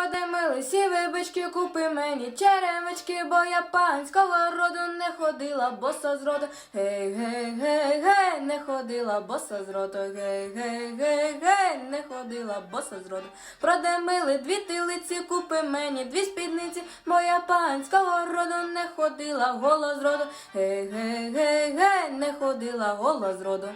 Продай мили сіві купи мені черевички, бо я панського роду не ходила, боса з роду. Гей, гей, гей, гей, не ходила, боса з роду. Гей, гей, гей, гей, не ходила, боса з роду. Продай мили дві тилиці, купи мені дві спідниці, бо я панського роду не ходила, голос з роду. Гей, гей, гей, гей, не ходила, голос з роду.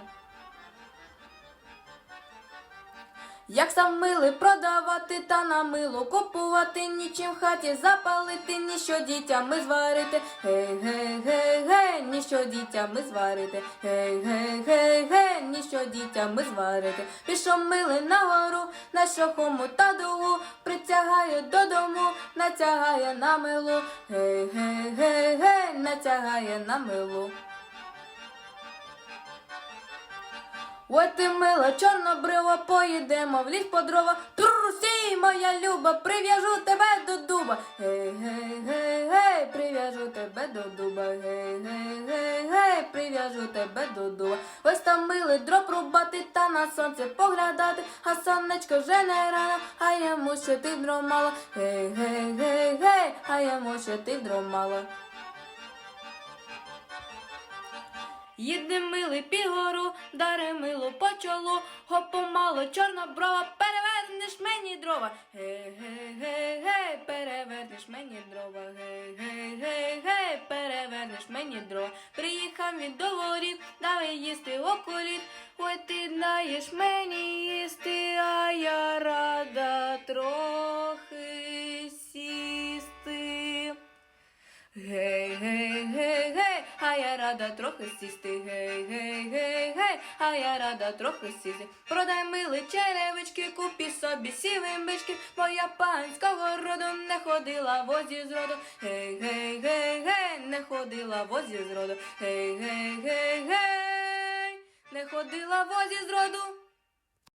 Як сам мили продавати та на мило купувати, нічим в хаті запалити, ніщо дітями зварити. Гей, гей, гей, гей, ніщо дітями зварити. Гей, гей, гей, гей, ніщо дітями зварити. Пішов мили на гору, на шохому та дугу, притягає додому, натягає на милу. Гей, гей, гей, гей, натягає на милу. Ой ти мила, чорнобрива, поїдемо в ліс по дрова. Трусі, моя люба, прив'яжу тебе до дуба. Гей, гей, гей, гей, прив'яжу тебе до дуба. Гей, гей, гей, гей, прив'яжу тебе до дуба. Ось там мили дроб рубати та на сонце поглядати, а сонечко вже не рано, а йому ще ти дромала. Гей, гей, гей, гей, а йому ще ти дромала. Їде мили пігору, даре мило по чолу, хопу мало чорна брова, перевернеш мені дрова. Гей, ге-ге, гей, перевернеш мені дрова. Гей, перевернеш мені дрова. Приїхав від до воріт, давай їсти околіт. Ой, ти даєш мені їсти, а я рада трохи сісти. Гей, гей, гей, гей, а я рада трохи сісти. Продай мили черевички, купі собі сівим бички, моя панського роду не ходила возі з роду. Гей, гей, гей, гей, не ходила возі з роду. Гей, гей, гей, гей, не ходила возі з роду.